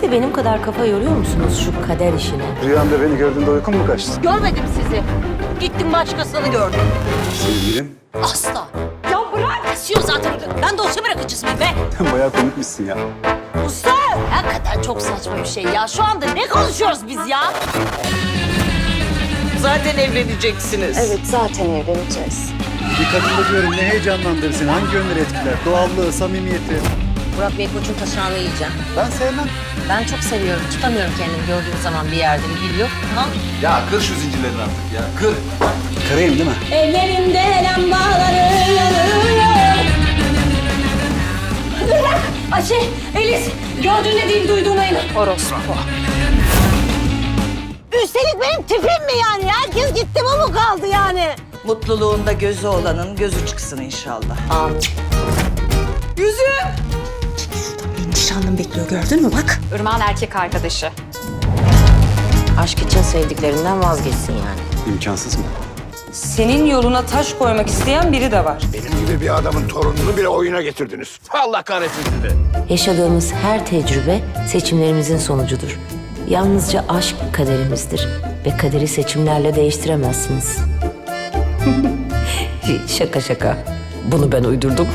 Siz de benim kadar kafa yoruyor musunuz şu kader işine? Rüyamda beni gördüğünde uykun mu kaçtı? Görmedim sizi. Gittim başkasını gördüm. Sevgilim. Asla. Ya bırak. Kesiyor zaten. Ben dosya bırakıcısı mıyım be? Bayağı komikmişsin ya. Usta! Hakikaten çok saçma bir şey ya. Şu anda ne konuşuyoruz biz ya? Zaten evleneceksiniz. Evet zaten evleneceğiz. Bir kadında diyorum ne heyecanlandırır seni? Hangi yönleri etkiler? Doğallığı, samimiyeti. Burak Bey koçun taşağını yiyeceğim. Ben sevmem. Ben çok seviyorum. Tutamıyorum kendimi gördüğüm zaman bir yerde bir geliyor. Tamam. Ya kır şu zincirlerini artık ya. Kır. Karayım değil mi? Ellerimde lambaları Bırak! Ayşe, Elis, gördüğüne değil duyduğuna inan. Orospu. Üstelik benim tipim mi yani? Herkes gitti bu mu kaldı yani? Mutluluğunda gözü olanın gözü çıksın inşallah. Amin. Bekliyor gördün mü bak. Irmak'ın erkek arkadaşı. Aşk için sevdiklerinden vazgeçsin yani. İmkansız mı? Senin yoluna taş koymak isteyen biri de var. Benim gibi bir adamın torununu bile oyuna getirdiniz. Allah kahretsin sizi. Yaşadığımız her tecrübe seçimlerimizin sonucudur. Yalnızca aşk kaderimizdir ve kaderi seçimlerle değiştiremezsiniz. şaka şaka. Bunu ben uydurdum.